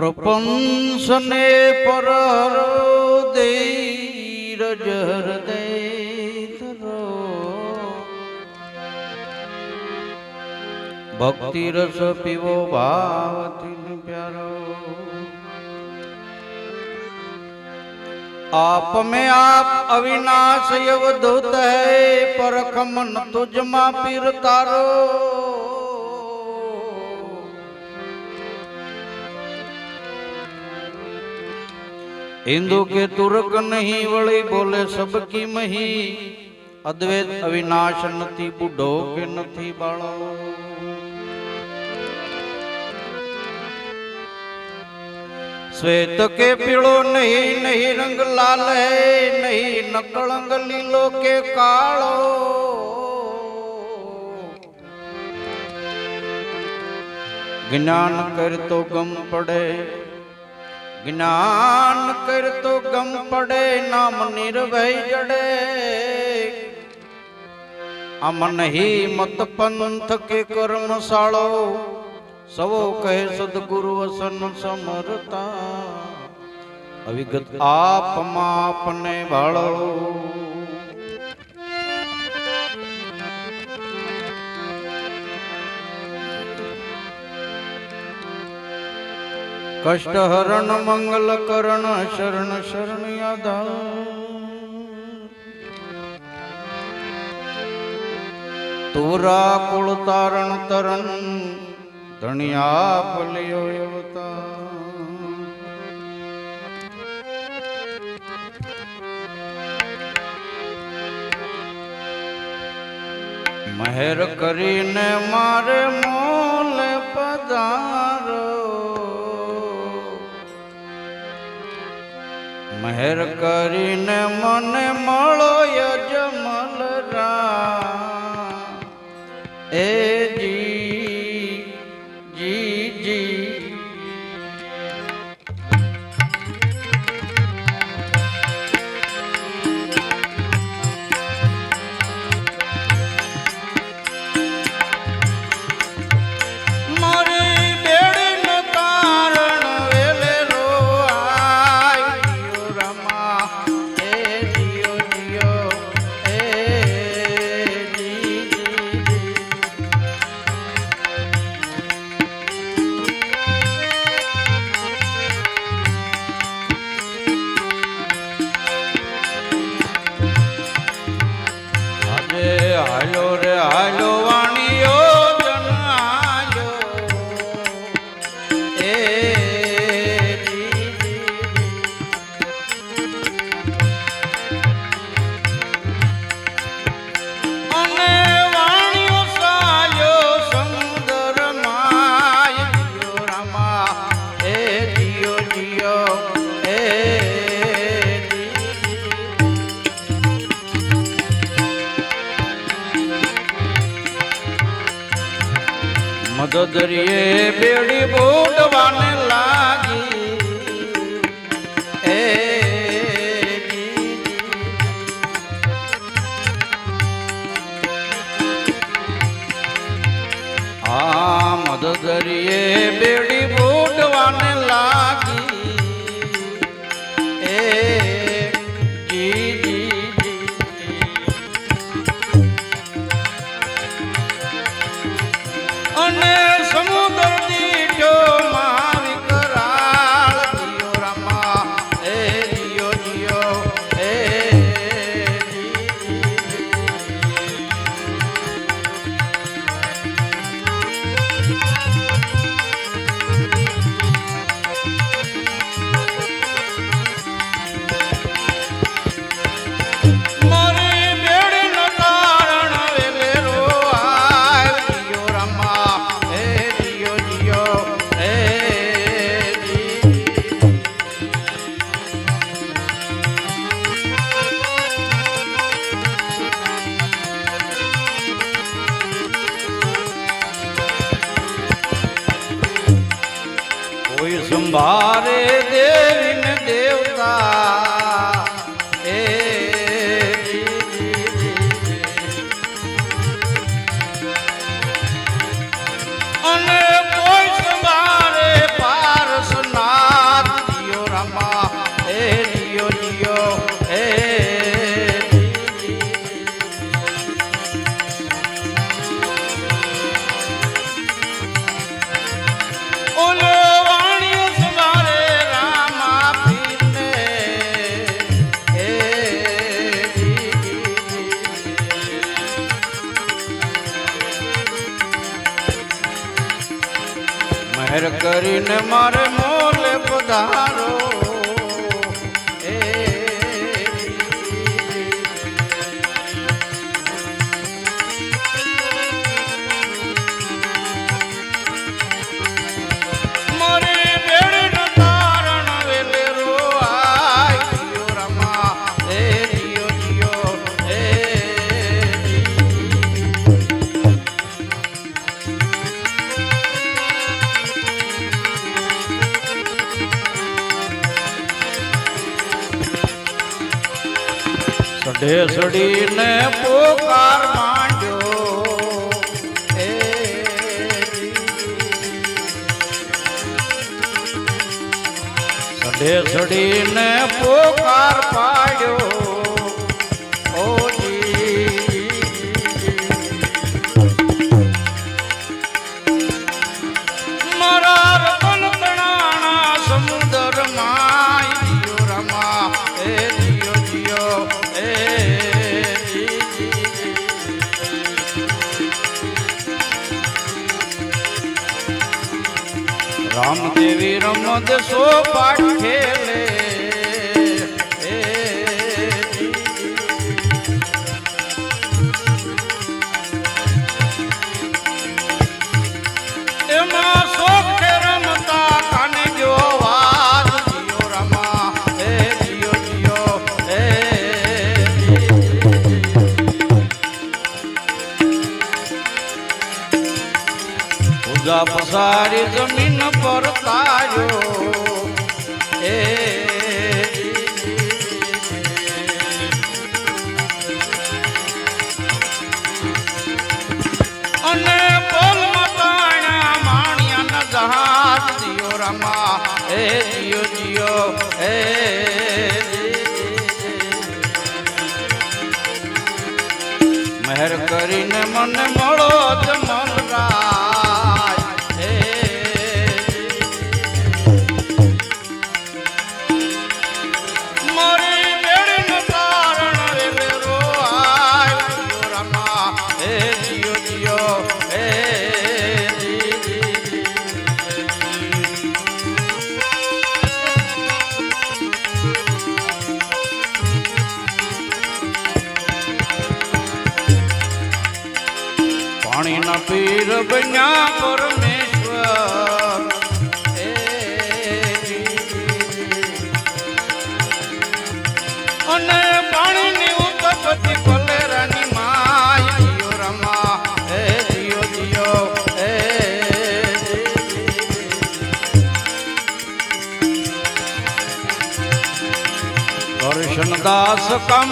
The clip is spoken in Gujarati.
પ્રપંસને પર ધીરજ હૃદય ધરો ભક્તિ રસ પીવો ભાવથી પ્યારો आप में आप अविनाश अवधूत है परख मन तुझमा पीर तारो હિન્દુ કે તુર્ક નહીં, વળી બોલે સબકી મહી. અદ્વૈત અવિનાશ નથી, બુઢો કે નથી બાળો. શ્વેત કે પીળો નહીં નહીં રંગ લાલ હે નહીં નકળંગ લીલો કે કાળો. જ્ઞાન કરતો ગમ પડે. જ્ઞાન કરતો ગમ પડે, નામ નિર્ભય જડે. આમ નહીં મત પંથ કે કર્મશાળો, સવો કહે સદગુરુ વસન સમરતા. અવિગત આપ માપને ભાળો કષ્ટ હરણ મંગલ કરણ શરણ શરણ યાદા તોરા, કુળ, તારણ, તરણ, ધણિયા, ફલિયો, અવતાર. મહેર કરીને મારે મોલ પધારો. મહેર કરીને મને મળો મદદરીએ બેડી બોડવાને বারে કરીને મારે સઢે સડીને પોકાર માંડ્યો. એ સઢે સડીને પોકાર પાડ્યો. રામદેવી રમત સો પાઠેલે ખેલે. એ. તાર્યો એ. અને બોલ મતાણા માણિયા જહાજ દિયો રમા. હે જીયો જીયો હે મહેર કરીને મને મળો રાય પાણીના પીર બન્યા પરમેશ્વર. અને પાણીની ઉત્પત્તિ કોલેરાની માય જીયો રમા. હે જીયો જીયો હે કરશન દાસ કમ